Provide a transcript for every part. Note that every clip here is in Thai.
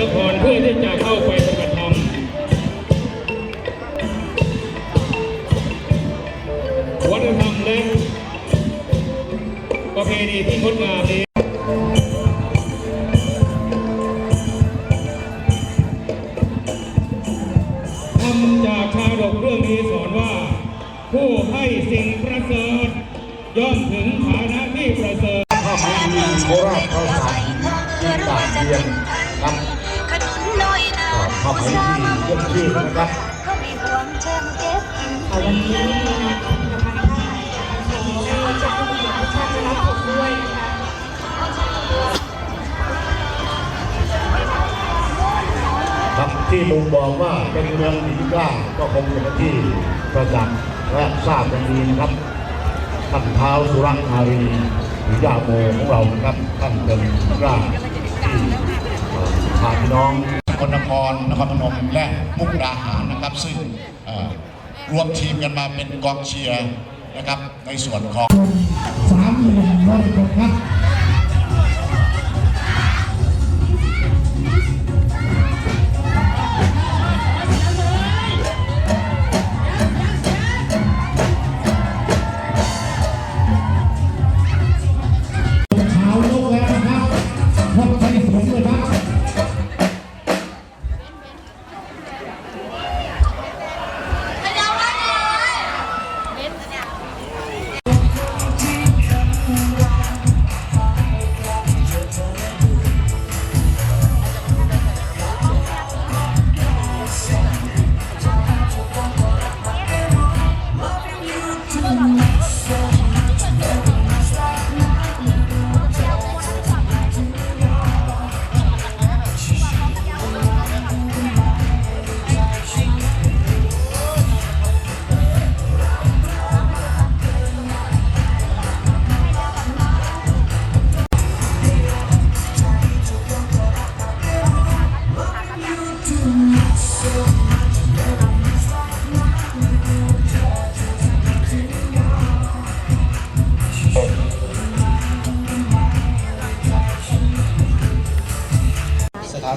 นครเพื่อที่จะเข้าไปปฏิบัติธรรมวัฒนธรรมและประเพณีที่งดงามนี้ทำจากชาดกเรื่องนี้สอนว่า ผู้ให้สิ่งประเสริฐย่อมถึงฐานะที่ประเสริฐข้าพเจ้าโคราชข้าวสารที่ตากเรียน นาข้าวหมายที่เยี่ยมชื่นะครับวันนี้คะเราจะผู้บริหารชาติจะรับที่ลุงบอกว่าเป็นเมืองหินกล้าก็คงเป็นที่ประจักษ์และทราบกันดีนะครับท่านเท้าสุรังอารีหรือยาโมของเรานะครับท่านเป็นกล้าที่พาพี่น้อง กลนครนครพนมและมุกดาหารนะครับ ซึ่งรวมทีมกันมาเป็นกองเชียร์นะครับในส่วนของสามหมื่นร้อยครับ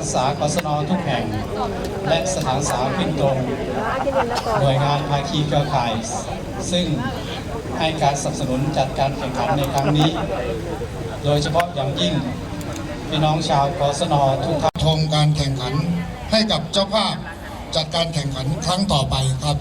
านศึกษากศนทุกแห่ง และสถานศึกษาขึ้นตรงหน่วยงานภาคีเครือข่าย ซึ่งให้การสนับสนุนจัดการแข่งขันในครั้งนี้ โดยเฉพาะอย่างยิ่งพี่น้องชาวกศนทุกท่านชมการแข่งขันให้กับเจ้าภาพจัดการแข่งขันครั้งต่อไปครับ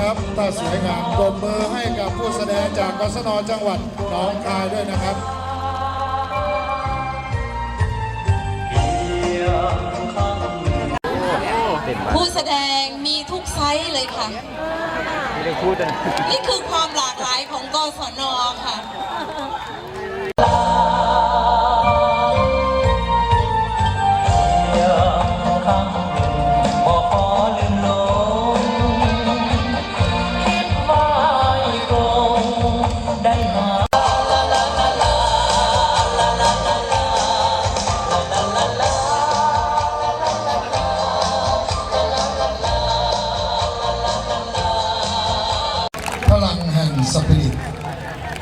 สวยงามไหมครับ ถ้าสวยงามปรบมือให้กับผู้แสดงจากกศนจังหวัดหนองคายด้วยนะครับผู้แสดงมีทุกไซส์เลยค่ะ นี่คือความหลากหลายของกศนค่ะ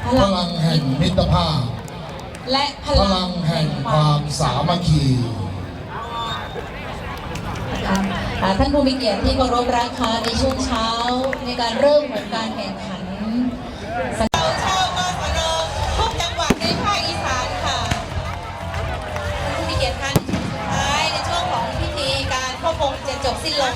พลังแห่งมิตรภาพ และพพลัลังงแห่งความสามัคคีอ่าท่านผู้มีเกียรติที่เคารพรักค่ะในช่วงเช้าในการเริ่มของการแข่งขัน ชาวกศนทุกจังหวัดในภาคอีสานค่ะผู้มีเกียรติท่านสุดท้ายในช่วงของพิธีการเข้าคงจะจบสิ้นลง